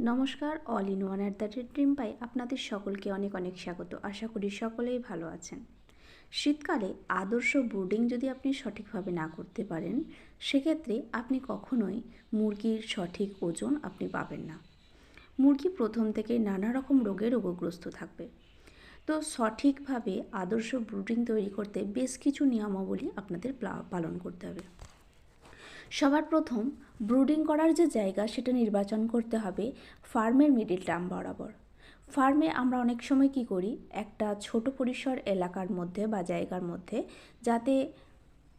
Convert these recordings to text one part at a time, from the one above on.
নমস্কার, all in one at the red dream pie আপনাদের সকলকে অনেক অনেক স্বাগত। আশা করি সকলেই ভালো আছেন। শীতকালে আদর্শ ব্রুডিং যদি আপনি সঠিকভাবে না করতে পারেন, সেক্ষেত্রে আপনি কখনোই মুরগির সঠিক ওজন আপনি পাবেন না। মুরগি প্রথম থেকে নানা রকম রোগে রোগগ্রস্ত থাকবে। তো সঠিকভাবে আদর্শ ব্রুডিং তৈরি করতে বেশ কিছু নিয়মাবলী আপনাদের প্লা- পালন করতে হবে। সবার প্রথম ব্রুডিং করার যে জায়গা সেটা নির্বাচন করতে হবে ফার্মের মিডিল টার্ম বরাবর। ফার্মে আমরা অনেক সময় কি করি? একটা ছোট পরিসর এলাকার মধ্যে বা জায়গার মধ্যে যাতে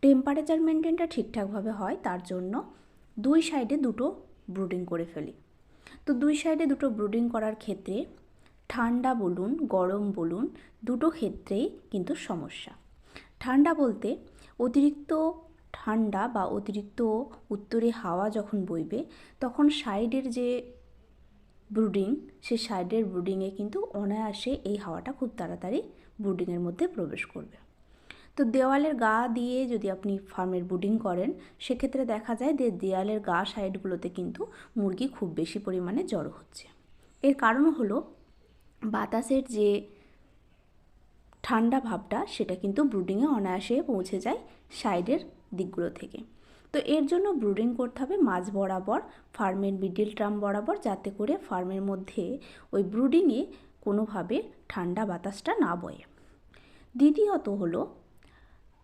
টেম্পারেচার মেনটেনটা ঠিকঠাকভাবে হয়, তার জন্য দুই সাইডে দুটো ব্রুডিং করে ফেলি। তো দুই সাইডে দুটো ব্রুডিং করার ক্ষেত্রে ঠান্ডা বলুন, গরম বলুন, দুটো ক্ষেত্রেই কিন্তু সমস্যা। ঠান্ডা বলতে অতিরিক্ত ঠান্ডা বা অতিরিক্ত উত্তরে হাওয়া যখন বইবে, তখন সাইডের যে ব্রুডিং, সে সাইডের ব্রুডিংয়ে কিন্তু অনায়াসে এই হাওয়াটা খুব তাড়াতাড়ি ব্রুডিংয়ের মধ্যে প্রবেশ করবে। তো দেওয়ালের গা দিয়ে যদি আপনি ফার্মের ব্রুডিং করেন, সেক্ষেত্রে দেখা যায় যে দেওয়ালের গা সাইডগুলোতে কিন্তু মুরগি খুব বেশি পরিমাণে জড়ো হচ্ছে। এর কারণ হলো বাতাসের যে ঠান্ডা ভাবটা, সেটা কিন্তু ব্রুডিংয়ে অনায়াসে পৌঁছে যায় সাইডের দিকগুলো থেকে। তো এর জন্য ব্রুডিং করতে হবে মাঝ বরাবর, ফার্মের মিডিল ট্রাম বরাবর যাতে করে ফার্মের মধ্যে ওই ব্রুডিংয়ে কোনোভাবে ঠান্ডা বাতাসটা না বয়ে। দ্বিতীয়ত হলো,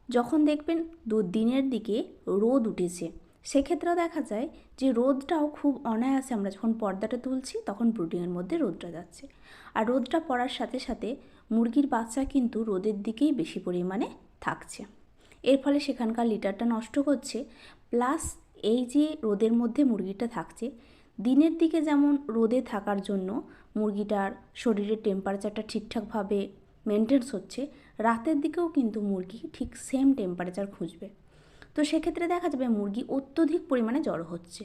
যখন দেখবেন দু দিনের দিকে রোদ উঠেছে, সেক্ষেত্রে দেখা যায় যে রোদটাও খুব অনায়াসে আমরা যখন পর্দাটা তুলছি তখন ব্রুডিংয়ের মধ্যে রোদটা যাচ্ছে। আর রোদটা পড়ার সাথে সাথে মুরগির বাচ্চা কিন্তু রোদের দিকেই বেশি পরিমাণে থাকছে। এর ফলে সেখানকার লিটারটা নষ্ট করছে প্লাস এই যে রোদের মধ্যে মুরগিটা থাকছে, দিনের দিকে যেমন রোদে থাকার জন্য মুরগিটার শরীরের টেম্পারেচারটা ঠিকঠাকভাবে মেনটেন্স হচ্ছে, রাতের দিকেও কিন্তু মুরগি ঠিক সেম টেম্পারেচার খুঁজবে। তো সেক্ষেত্রে দেখা যাবে মুরগি অত্যধিক পরিমাণে জড়ো হচ্ছে।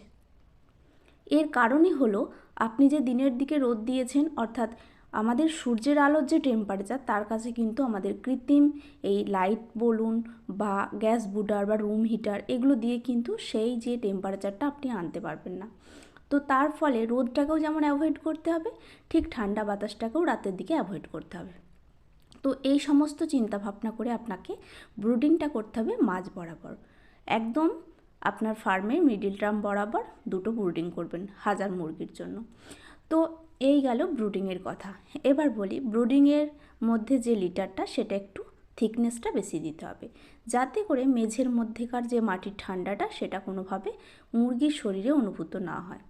এর কারণই হলো, আপনি যে দিনের দিকে রোদ দিয়েছেন, অর্থাৎ আমাদের সূর্যের আলোর যে টেম্পারেচার তার কাছে কিন্তু আমাদের কৃত্রিম এই লাইট বলুন বা গ্যাস বুডার বা রুম হিটার এগুলো দিয়ে কিন্তু সেই যে টেম্পারেচারটা আপনি আনতে পারবেন না। তো তার ফলে রোদটাকেও যেমন অ্যাভয়েড করতে হবে, ঠিক ঠান্ডা বাতাসটাকেও রাতের দিকে অ্যাভয়েড করতে হবে। তো এই সমস্ত চিন্তা ভাবনা করে আপনাকে ব্রুডিংটা করতে হবে মাঝ বরাবর। একদম আপনার ফার্মের মিডিল টার্ম বরাবর দুটো ব্রুডিং করবেন, হাজার মুরগির জন্য। তো এই গেল ব্রুডিংয়ের কথা। এবার বলি ব্রুডিংয়ের মধ্যে যে লিটারটা সেটা একটু থিকনেসটা বেশি দিতে হবে। যাতে করে মেঝের মধ্যেকার যে মাটির ঠান্ডাটা, সেটা কোনোভাবে মুরগির শরীরে অনুভূত না হয়।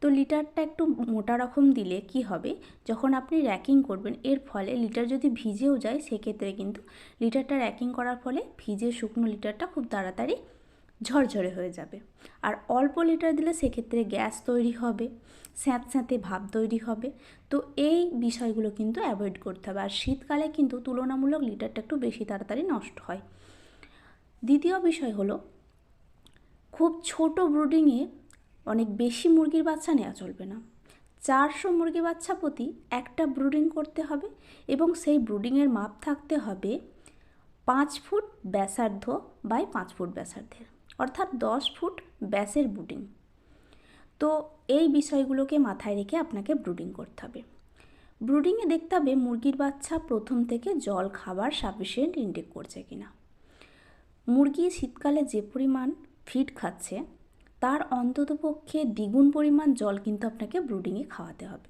তো লিটারটা একটু মোটা রকম দিলে কি হবে? যখন আপনি র্যাকিং করবেন, এর ফলে লিটার যদি ভিজেও যায়, সেক্ষেত্রে কিন্তু লিটারটা র্যাকিং করার ফলে ভিজে শুকনো লিটারটা খুব তাড়াতাড়ি ঝরঝরে হয়ে যাবে। আর অল্প লিটার দিলে সেক্ষেত্রে গ্যাস তৈরি হবে, স্যাঁত স্যাঁতে ভাব তৈরি হবে। তো এই বিষয়গুলো কিন্তু অ্যাভয়েড করতে হবে। আর শীতকালে কিন্তু তুলনামূলক লিটারটা একটু বেশি তাড়াতাড়ি নষ্ট হয়। দ্বিতীয় বিষয় হলো, খুব ছোট ব্রুডিংয়ে অনেক বেশি মুরগির বাচ্চা নেওয়া চলবে না। চারশো মুরগি বাচ্চা প্রতি একটা ব্রুডিং করতে হবে এবং সেই ব্রুডিংয়ের মাপ থাকতে হবে পাঁচ ফুট ব্যাসার্ধ বাই পাঁচ ফুট ব্যাসার্ধের। অর্থাৎ দশ ফুট ব্যাসের ব্রুডিং। তো এই বিষয়গুলোকে মাথায় রেখে আপনাকে ব্রুডিং করতে হবে। ব্রুডিংয়ে দেখতে হবে মুরগির বাচ্চা প্রথম থেকে জল, খাবার সাফিসিয়েন্ট ইনটেক করছে কিনা। মুরগি শীতকালে যে পরিমাণ ফিড খাচ্ছে, তার অন্ততপক্ষে দ্বিগুণ পরিমাণ জল কিন্তু আপনাকে ব্রুডিংয়ে খাওয়াতে হবে।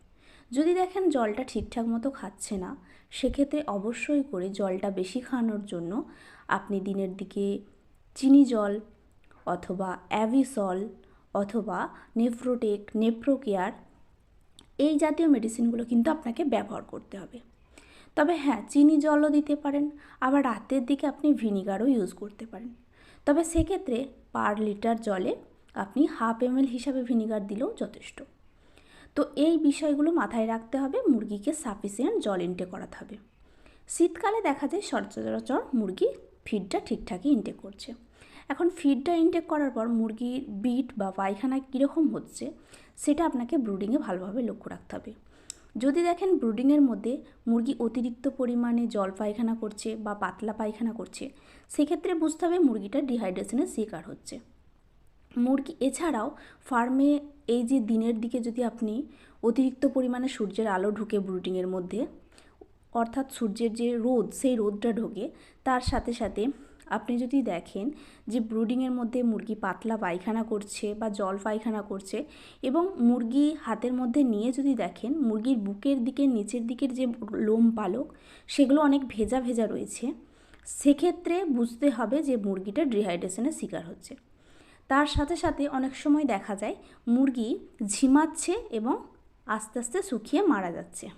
যদি দেখেন জলটা ঠিকঠাক মতো খাচ্ছে না, সেক্ষেত্রে অবশ্যই করে জলটা বেশি খাওয়ানোর জন্য আপনি দিনের দিকে চিনি জল অথবা অ্যাভিসল অথবা নেফ্রোটেক নেপ্রোকেয়ার এই জাতীয় মেডিসিনগুলো কিন্তু আপনাকে ব্যবহার করতে হবে। তবে হ্যাঁ চিনি জলও দিতে পারেন, আবার রাতের দিকে আপনি ভিনিগারও ইউজ করতে পারেন। তবে সেক্ষেত্রে পার লিটার জলে আপনি হাফ এম হিসাবে ভিনিগার দিলেও যথেষ্ট। তো এই বিষয়গুলো মাথায় রাখতে হবে, মুরগিকে সাফিসিয়েন্ট জল ইনটেক করাতে হবে। শীতকালে দেখা যায় সচরাচর মুরগি ফিডটা ঠিকঠাকই ইনটেক করছে। এখন ফিডটা ইনটেক করার পর মুরগির বিট বা পায়খানা কীরকম হচ্ছে, সেটা আপনাকে ব্রুডিংয়ে ভালোভাবে লক্ষ্য রাখতে হবে। যদি দেখেন ব্রুডিংয়ের মধ্যে মুরগি অতিরিক্ত পরিমাণে জল পায়খানা করছে বা পাতলা পায়খানা করছে, সেক্ষেত্রে বুঝতে হবে মুরগিটা ডিহাইড্রেশনের শিকার হচ্ছে। মুরগি এছাড়াও ফার্মে এই যে দিনের দিকে যদি আপনি অতিরিক্ত পরিমাণে সূর্যের আলো ঢুকে ব্রুডিংয়ের মধ্যে, অর্থাৎ সূর্যের যে রোদ, সেই রোদটা ঢোকে, তার সাথে সাথে আপনি যদি দেখেন যে ব্রুডিংয়ের মধ্যে মুরগি পাতলা পায়খানা করছে বা জল পায়খানা করছে এবং মুরগি হাতের মধ্যে নিয়ে যদি দেখেন, মুরগির বুকের দিকে, নিচের দিকের যে লোম পালক, সেগুলো অনেক ভেজা ভেজা রয়েছে, সেক্ষেত্রে বুঝতে হবে যে মুরগিটা ডিহাইড্রেশনের শিকার হচ্ছে। তার সাথে সাথে অনেক সময় দেখা যায় মুরগি ঝিমাচ্ছে এবং আস্তে আস্তে শুকিয়ে মারা যাচ্ছে।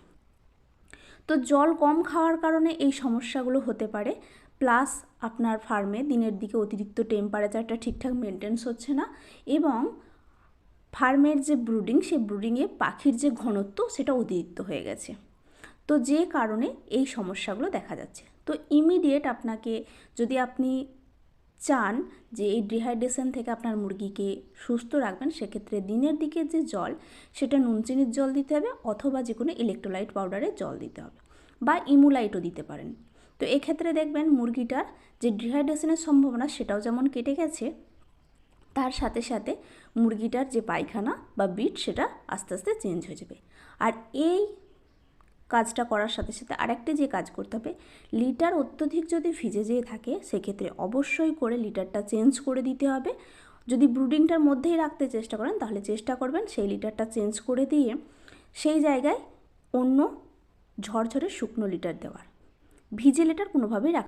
তো জল কম খাওয়ার কারণে এই সমস্যাগুলো হতে পারে। প্লাস আপনার ফার্মে দিনের দিকে অতিরিক্ত টেম্পারেচারটা ঠিকঠাক মেনটেন্স হচ্ছে না এবং ফার্মের যে ব্রুডিং সে ব্রুডিংয়ে পাখির যে ঘনত্ব, সেটা অতিরিক্ত হয়ে গেছে। তো যে কারণে এই সমস্যাগুলো দেখা যাচ্ছে। তো ইমিডিয়েট আপনাকে যদি আপনি চান যে এই ডিহাইড্রেশন থেকে আপনার মুরগিকে সুস্থ রাখবেন, সেক্ষেত্রে দিনের দিকে যে জল, সেটা নুন চিনির জল দিতে হবে অথবা যে কোনো ইলেকট্রোলাইট পাউডারের জল দিতে হবে বা ইমুলাইটও দিতে পারেন। তো এক্ষেত্রে দেখবেন মুরগিটার যে ডিহাইড্রেশনের সম্ভাবনা সেটাও যেমন কেটে গেছে, তার সাথে সাথে মুরগিটার যে পায়খানা বা বিট সেটা আস্তে আস্তে চেঞ্জ হয়ে যাবে। আর এই কাজটা করার সাথে সাথে আরেকটা যে কাজ করতে হবে, লিটার অত্যধিক যদি ভিজে যেয়ে থাকে, সেক্ষেত্রে অবশ্যই করে লিটারটা চেঞ্জ করে দিতে হবে। যদি ব্রুডিংটার মধ্যেই রাখতে চেষ্টা করেন, তাহলে চেষ্টা করবেন সেই লিটারটা চেঞ্জ করে দিয়ে সেই জায়গায় অন্য ঝরঝরে শুকনো লিটার দেওয়ার। ভিজে লেটার কোনোভাবেই রাখ